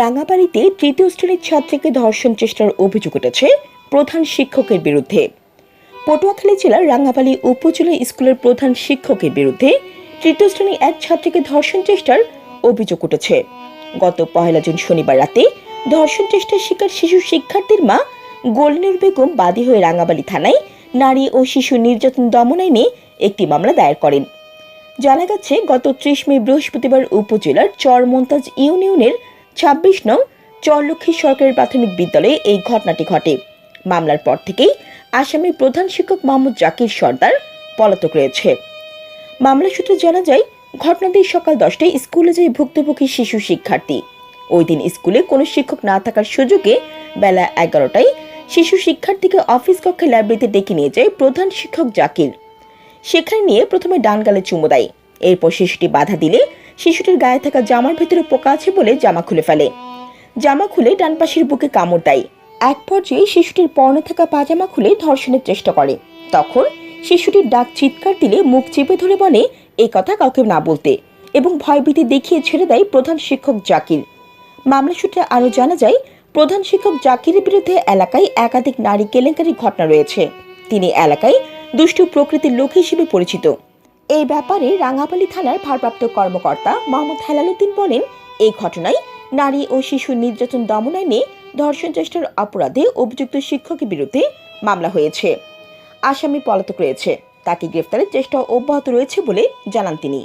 রাঙাবাড়িতে তৃতীয় শ্রেণির ছাত্রীকে ধর্ষণ চেষ্টার অভিযোগ উঠেছে প্রধান শিক্ষকের বিরুদ্ধে। পটুয়াখালী জেলার রাঙাবাড়ি উপজেলা স্কুলের প্রধান শিক্ষকের বিরুদ্ধে তৃতীয় শ্রেণির এক ছাত্রীকে ধর্ষণ চেষ্টার অভিযোগ উঠেছে। গত পহেলা জুন শনিবার রাতে ধর্ষণ চেষ্টার শিকার শিশু শিক্ষার্থীর মা গোলনুর বেগম বাদী হয়ে রাঙাবাড়ি থানায় নারী ও শিশু নির্যাতন দমন আইনে একটি মামলা দায়ের করেন। জানা গেছে, গত ত্রিশ মে বৃহস্পতিবার উপজেলার চরমন্তাজ ইউনিয়নের ছাব্বিশ নং চরলক্ষ্মী সরকারি প্রাথমিক বিদ্যালয়ে এই ঘটনাটি ঘটে। মামলার পর থেকেই আসামি প্রধান শিক্ষক মোহাম্মদ জাকির সর্দার পলাতক রয়েছে। মামলা সূত্রে জানা যায় ঘটনাটি সকাল দশটায় স্কুলে যায় ভুক্তভোগী শিশু শিক্ষার্থী। ওই দিন স্কুলে কোনো শিক্ষক না থাকার সুযোগে বেলা এগারোটায় শিশু শিক্ষার্থীকে অফিস কক্ষে লাইব্রেরিতে ডেকে নিয়ে যায় প্রধান শিক্ষক জাকির। সেখানে নিয়ে প্রথমে ডান গালে চুমু দেয়। এরপর শিশুটি বাধা দিলে শিশুটির গায়ে থাকা জামার ভেতরে পোকা আছে বলে জামা খুলে ফেলে। জামা খুলে ডান পাশের বুকে কামড় দেয়। এক পর্যায়ে শিশুটির পরনে থাকা পাজামা খুলে ধর্ষণের চেষ্টা করে। তখন শিশুটির ডাক চিৎকার দিলে মুখ চেপে ধরে বলে এই কথা কাউকে না বলতে। এবং ভয়ভীতি দেখিয়ে ছেড়ে দেয় প্রধান শিক্ষক জাকির। মামলা সূত্রে আরও জানা যায়, প্রধান শিক্ষক জাকিরের বিরুদ্ধে এলাকায় একাধিক নারী কেলেঙ্কারির ঘটনা রয়েছে। তিনি এলাকায় দুষ্টু প্রকৃতির লোক হিসেবে পরিচিত। এই ব্যাপারে রাঙাপালি থানার ভারপ্রাপ্ত কর্মকর্তা মোহাম্মদ হেলালুদ্দিন বলেন, এই ঘটনায় নারী ও শিশু নির্যাতন দমন আইনে ধর্ষণ চেষ্টার অপরাধে অভিযুক্ত শিক্ষকের বিরুদ্ধে মামলা হয়েছে। আসামি পলাতক রয়েছে। তাকে গ্রেফতারের চেষ্টা অব্যাহত রয়েছে বলে জানান তিনি।